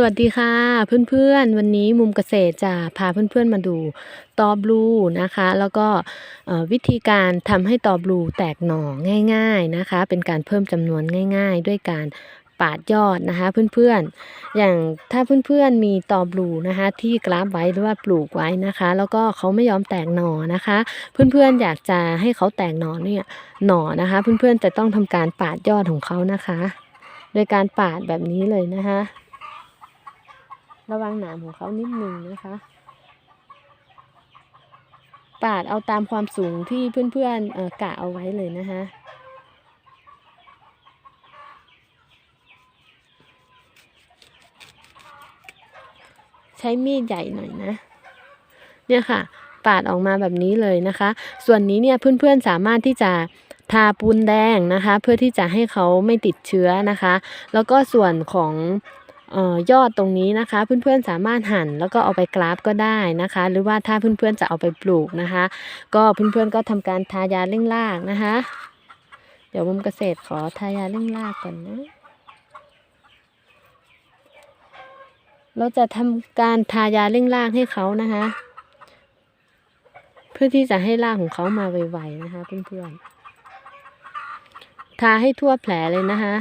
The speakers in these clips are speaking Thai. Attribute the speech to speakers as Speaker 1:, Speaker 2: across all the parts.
Speaker 1: สวัสดีค่ะเพื่อนๆ วันนี้มุมเกษตรจะพาเพื่อนๆมาดูตอบลูนะคะ แล้วก็วิธีการทำให้ตอบลูแตกหน่อง่าย ๆนะคะ เป็นการเพิ่มจำนวนง่าย ๆ ด้วยการปาดยอดนะคะเพื่อนๆ อย่างถ้าเพื่อนๆมีตอบลูนะคะ ที่กราฟไว้หรือว่าปลูกไว้นะคะ แล้วก็เขาไม่ยอมแตกหน่อนะคะ เพื่อนๆอยากจะให้เขาแตกหน่อเนี่ยหน่อนะคะ เพื่อนๆจะต้องทำการปาดยอดของเขานะคะ โดยการปาดแบบนี้เลยนะคะ ระวังหนามของเขานิดนึงนะคะ ปาดเอาตามความสูงที่เพื่อนๆเอ่อกะเอาไว้เลยนะคะใช้มีดใหญ่หน่อยนะ เนี่ยค่ะ ปาดออกมาแบบนี้เลยนะคะ ส่วนนี้เนี่ยเพื่อนๆสามารถที่จะทาปูนแดงนะคะ เพื่อที่จะให้เขาไม่ติดเชื้อนะคะ แล้วก็ส่วนของ ยอดตรงนี้นะคะ เพื่อนๆสามารถหั่นแล้วก็เอาไปกราฟก็ได้นะคะ หรือว่าถ้าเพื่อนๆจะเอาไปปลูกนะคะ ก็เพื่อนๆก็ทำการทายาเร่งรากนะคะ เดี๋ยวมุมเกษตรขอทายาเร่งรากก่อนนะเราจะทำการทายาเร่งรากให้เขานะคะ เพื่อที่จะให้รากของเขามาไวๆนะคะ เพื่อนๆทาให้ทั่วแผลเลยนะคะ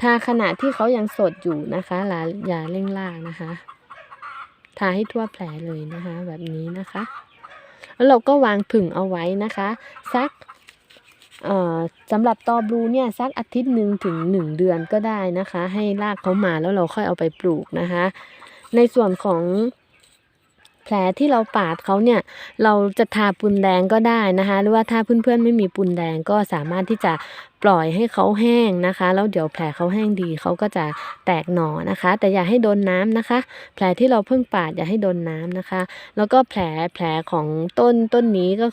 Speaker 1: ทาขณะที่เขายังสดอยู่นะคะลายาเร่งลากนะคะ ทาให้ทั่วแผลเลยนะคะ แบบนี้นะคะ แล้วเราก็วางผึ่งเอาไว้นะคะสักสำหรับตอบลูเนี่ยสักอาทิตย์หนึ่งถึงหนึ่งเดือนก็ได้นะคะ ให้รากเขามาแล้วเราค่อยเอาไปปลูกนะคะ ในส่วนของ ผลที่เราปาดเขาเนี่ย เราจะทาปูนแดงก็ได้นะคะ หรือว่าถ้าเพื่อนๆไม่มีปูนแดงก็สามารถที่จะปล่อยให้เขาแห้งนะคะ แล้วเดี๋ยวแผลเขาแห้งดีเขาก็จะแตกหน่อนะคะ แต่อย่าให้โดนน้ำนะคะ แผลที่เราเพิ่งปาดอย่าให้โดนน้ำนะคะ แล้วก็แผลแผลของต้นต้นนี้ก็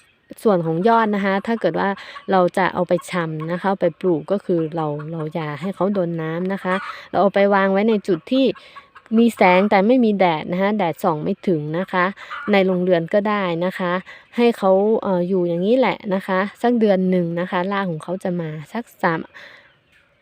Speaker 1: ส่วนของยอดนะคะ ถ้าเกิดว่าเราจะเอาไปชำนะคะไปปลูกก็คือเราเราอย่าให้เขาโดนน้ำนะคะ เราเอาไปวางไว้ในจุดที่ มีแสงแต่ไม่มีแดดนะคะแดดส่องไม่ถึงนะคะ ในโรงเรือนก็ได้นะคะ ให้เขาเอออยู่อย่างนี้แหละนะคะ สักเดือนหนึ่งนะคะรากของเขาจะมาสักสาม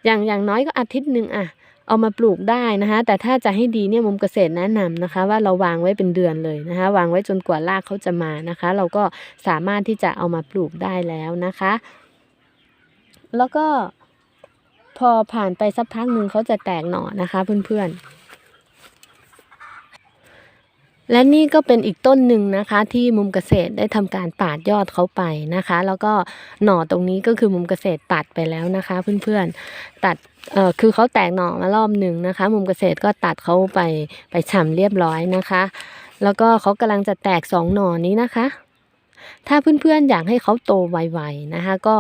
Speaker 1: อย่างอย่างน้อยก็อาทิตย์หนึ่งอะเอามาปลูกได้นะคะ แต่ถ้าจะให้ดีเนี่ยมุมเกษตรแนะนำนะคะ ว่าเราวางไว้เป็นเดือนเลยนะคะ วางไว้จนกว่ารากเขาจะมานะคะ เราก็สามารถที่จะเอามาปลูกได้แล้วนะคะ แล้วก็พอผ่านไปสักพักหนึ่งเขาจะแตกหน่อนะคะเพื่อนๆ และนี่ก็เป็นอีกต้นหนึ่งนะคะที่มุมเกษตรได้ทำการปาดยอดเขาไปนะคะ แล้วก็หน่อตรงนี้ก็คือมุมเกษตรตัดไปแล้วนะคะ เพื่อนๆตัดเอ่อคือเขาแตกหน่อมารอบหนึ่งนะคะ มุมเกษตรก็ตัดเขาไปไปฉ่ำเรียบร้อยนะคะ แล้วก็เขากำลังจะแตกสองหน่อนี้นะคะ ถ้าเพื่อนๆอยากให้เขาโตไวๆนะคะ ก็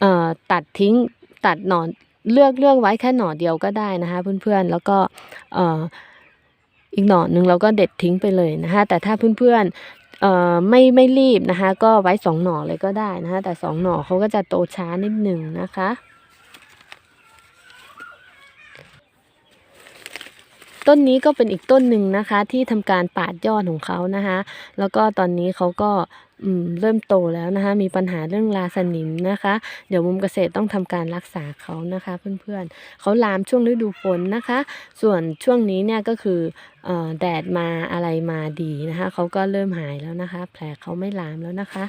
Speaker 1: เอ่อตัดทิ้งตัดหน่อเลือกเลือกไว้แค่หน่อเดียวก็ได้นะคะ เพื่อนๆแล้วก็เอ่อ อีกหน่อหนึ่งเราก็เด็ดทิ้งไปเลยนะคะแต่ถ้าเพื่อนๆไม่ไม่รีบนะคะ ก็ไว้สองหน่อเลยก็ได้นะคะแต่สองหน่อเขาก็จะโตช้านิดหนึ่งนะคะ ต้นนี้ก็เป็นอีกต้นหนึ่งนะคะ ที่ทำการปาดยอดของเขานะคะ แล้วก็ตอนนี้เขาก็เริ่มโตแล้วนะคะ มีปัญหาเรื่องราสนิมนะคะ เดี๋ยวมุมเกษตรต้องทำการรักษาเขานะคะ เพื่อนๆเขาลามช่วงฤดูฝนนะคะ ส่วนช่วงนี้เนี่ยก็คือออแดดมาอะไรมาดีนะคะเขาก็เริ่มหายแล้วนะคะ แผลเขาไม่ลามแล้วนะคะ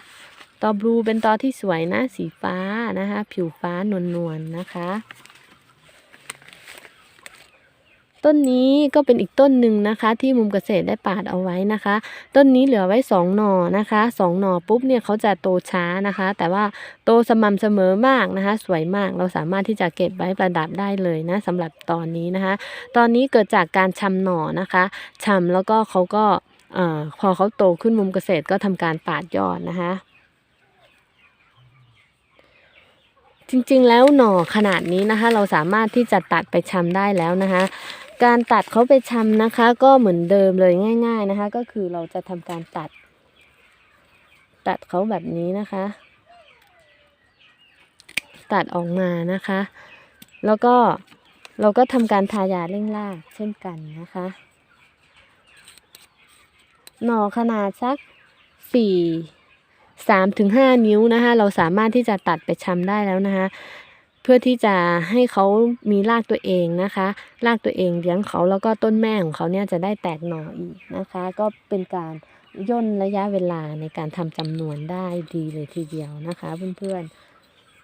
Speaker 1: ตอบลูเป็นตอที่สวยนะ สีฟ้านะคะ ผิวฟ้านวลๆนนะคะ ต้นนี้ก็เป็นอีกต้นหนึ่งนะคะ ที่มุมเกษตรได้ปาดเอาไว้นะคะ ต้นนี้เหลือไว้สองหน่อนะคะสองหน่อปุ๊บเนี่ยเขาจะโตช้านะคะ แต่ว่าโตสม่ำเสมอมากนะคะ สวยมากเราสามารถที่จะเก็บไว้ประดับได้เลยนะสำหรับตอนนี้นะคะ ตอนนี้เกิดจากการชำหน่อนะคะชำแล้วก็เขาก็เอ่อพอเขาโตขึ้นมุมเกษตรก็ทำการปาดยอดนะคะ จริงๆแล้วหน่อขนาดนี้นะคะ เราสามารถที่จะตัดไปชำได้แล้วนะคะ การตัดเขาไปชำนะคะ ก็เหมือนเดิมเลยง่าย ๆนะคะ ก็คือเราจะทำการตัด ตัดเขาแบบนี้นะคะ ตัดออกมานะคะ แล้วก็เราก็ทำการทายาเร่งรากเช่นกันนะคะ หน่อขนาดสักสี่สามถึงห้านิ้วนะคะ เราสามารถที่จะตัดไปชำได้แล้วนะคะ เพื่อที่จะให้เขามีรากตัวเองนะคะรากตัวเองเลี้ยงเขาแล้วก็ต้นแม่ของเขาเนี่ยจะได้แตกหน่ออีกนะคะ ก็เป็นการย่นระยะเวลาในการทำจำนวนได้ดีเลยทีเดียวนะคะเพื่อน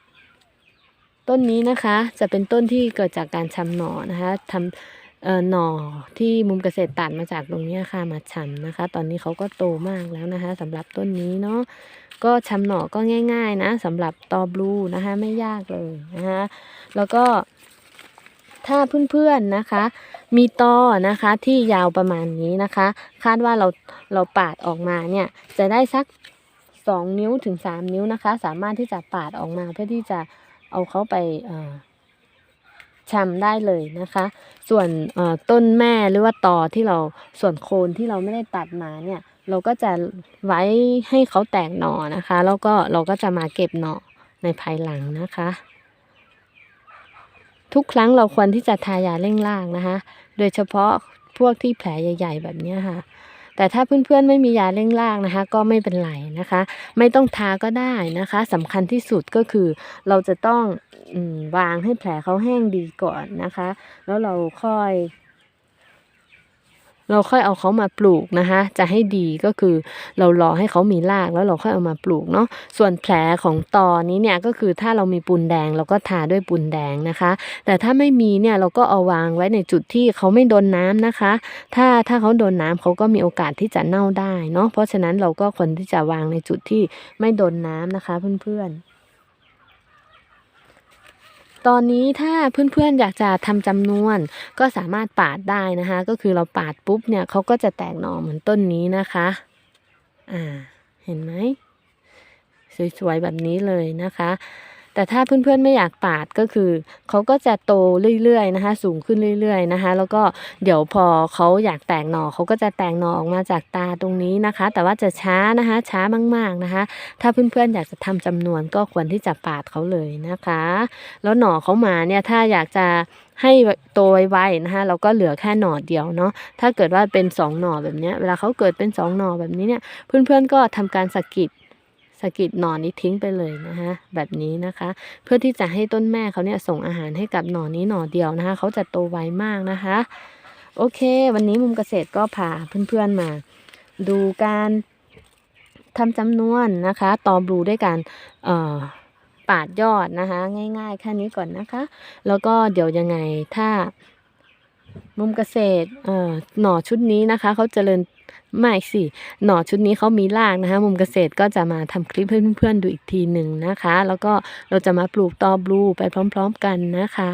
Speaker 1: ๆ ต้นนี้นะคะจะเป็นต้นที่เกิดจากการชำหน่อนะคะทำ เอ่อหน่อที่มุมเกษตรตัดมาจากตรงนี้ค่ะมาชำนะคะ ตอนนี้เขาก็โตมากแล้วนะคะสำหรับต้นนี้เนาะก็ชำหน่อก็ง่าย ๆ นะสำหรับตอบลูนะคะไม่ยากเลยนะคะแล้วก็ถ้าเพื่อนๆนะคะ มีตอนะคะที่ยาวประมาณนี้นะคะ คาดว่าเราเราปาดออกมาเนี่ยจะได้สัก2นิ้วถึง3นิ้วนะคะ สามารถที่จะปาดออกมาเพื่อที่จะเอาเขาไปเอ่อ ชำได้เลยนะคะ ส่วนต้นแม่หรือว่าตอที่เราส่วนโคนที่เราไม่ได้ตัดมาเนี่ย เราก็จะไว้ให้เขาแตกหน่อนะคะ แล้วก็เราก็จะมาเก็บหน่อในภายหลังนะคะ ทุกครั้งเราควรที่จะทายาเร่งรากนะคะ โดยเฉพาะพวกที่แผลใหญ่ ๆ แบบนี้ค่ะแต่ถ้าเพื่อนๆไม่มียาเร่งรากนะคะ ก็ไม่เป็นไรนะคะ ไม่ต้องทาก็ได้นะคะสำคัญที่สุดก็คือเราจะต้อง วางให้แผลเขาแห้งดีก่อนนะคะ แล้วเราค่อย เราค่อยเอาเขามาปลูกนะคะ จะให้ดีก็คือเรารอให้เขามีรากแล้วเราค่อยเอามาปลูกเนาะส่วนแผลของตอนี้เนี่ยก็คือถ้าเรามีปูนแดงเราก็ทาด้วยปูนแดงนะคะ แต่ถ้าไม่มีเนี่ยเราก็เอาวางไว้ในจุดที่เขาไม่โดนน้ำนะคะ ถ้าถ้าเขาโดนน้ำเขาก็มีโอกาสที่จะเน่าได้เนาะเพราะฉะนั้นเราก็ควรที่จะวางในจุดที่ไม่โดนน้ำนะคะ เพื่อนๆ ตอนนี้ถ้าเพื่อนๆอยากจะทำจำนวนก็สามารถปาดได้นะคะ ก็คือเราปาดปุ๊บเนี่ยเขาก็จะแตกหน่อเหมือนต้นนี้นะคะ อ่า เห็นไหมสวยๆแบบนี้เลยนะคะ แต่ถ้าเพื่อนๆไม่อยากปาดก็คือเขาก็จะโตเรื่อยๆนะคะ สูงขึ้นเรื่อยๆนะคะ แล้วก็เดี๋ยวพอเขาอยากแตกหน่อเขาก็จะแตกหน่อออกมาจากตาตรงนี้นะคะ แต่ว่าจะช้านะคะ ช้ามากๆนะคะ ถ้าเพื่อนๆอยากจะทำจำนวนก็ควรที่จะปาดเขาเลยนะคะ แล้วหน่อเขามาเนี่ยถ้าอยากจะให้โตไวๆนะคะเราก็เหลือแค่หน่อเดียวเนาะถ้าเกิดว่าเป็นสองหน่อแบบนี้เวลาเขาเกิดเป็นสองหน่อแบบนี้เนี่ยเพื่อนๆก็ทำการสะกิด สกิดหนอนนี้ทิ้งไปเลยนะคะแบบนี้นะคะ เพื่อที่จะให้ต้นแม่เขาเนี่ยส่งอาหารให้กับหนอนนี้หน่อเดียวนะคะเขาจะโตไวมากนะคะ โอเค วันนี้มุมเกษตรก็พาเพื่อนๆมา ดูการทำจำนวนนะคะต่อบลูด้วยการเอ่อปาดยอดนะคะ ง่ายๆแค่นี้ก่อนนะคะ แล้วก็เดี๋ยวยังไงถ้า มุมเกษตรเอ่อหน่อชุดนี้นะคะเขาเจริญไม่สิหน่อชุดนี้เขามีรากนะคะ มุมเกษตรก็จะมาทำคลิปให้เพื่อนๆดูอีกทีหนึ่งนะคะ แล้วก็เราจะมาปลูกตอบลูไปพร้อม ๆ กันนะคะ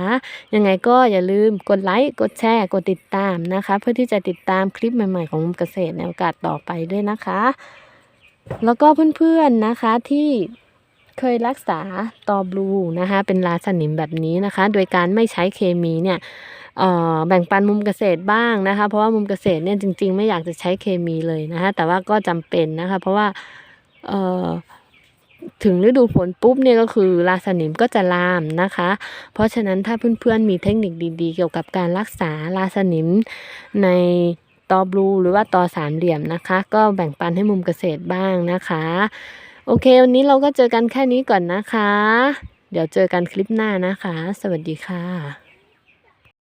Speaker 1: ยังไงก็อย่าลืมกดไลค์กดแชร์กดติดตามนะคะ เพื่อที่จะติดตามคลิปใหม่ๆของมุมเกษตรในโอกาสต่อไปด้วยนะคะ แล้วก็เพื่อนๆนะคะที่ เคยรักษาตอบลูนะคะเป็นราสนิมแบบนี้นะคะ โดยการไม่ใช้เคมีเนี่ยแบ่งปันมุมเกษตรบ้างนะคะ เพราะว่ามุมเกษตรเนี่ยจริง ๆ ไม่อยากจะใช้เคมีเลยนะคะแต่ว่าก็จำเป็นนะคะ เพราะว่าถึงฤดูฝนปุ๊บเนี่ยก็คือราสนิมก็จะลามนะคะ เพราะฉะนั้นถ้าเพื่อนๆมีเทคนิคดีๆ เกี่ยวกับการรักษาราสนิมในตอบลูหรือว่าตอสามเหลี่ยมนะคะ ก็แบ่งปันให้มุมเกษตรบ้างนะคะ โอเค วันนี้เราก็เจอกันแค่นี้ก่อนนะคะ เดี๋ยวเจอกันคลิปหน้านะคะ สวัสดีค่ะ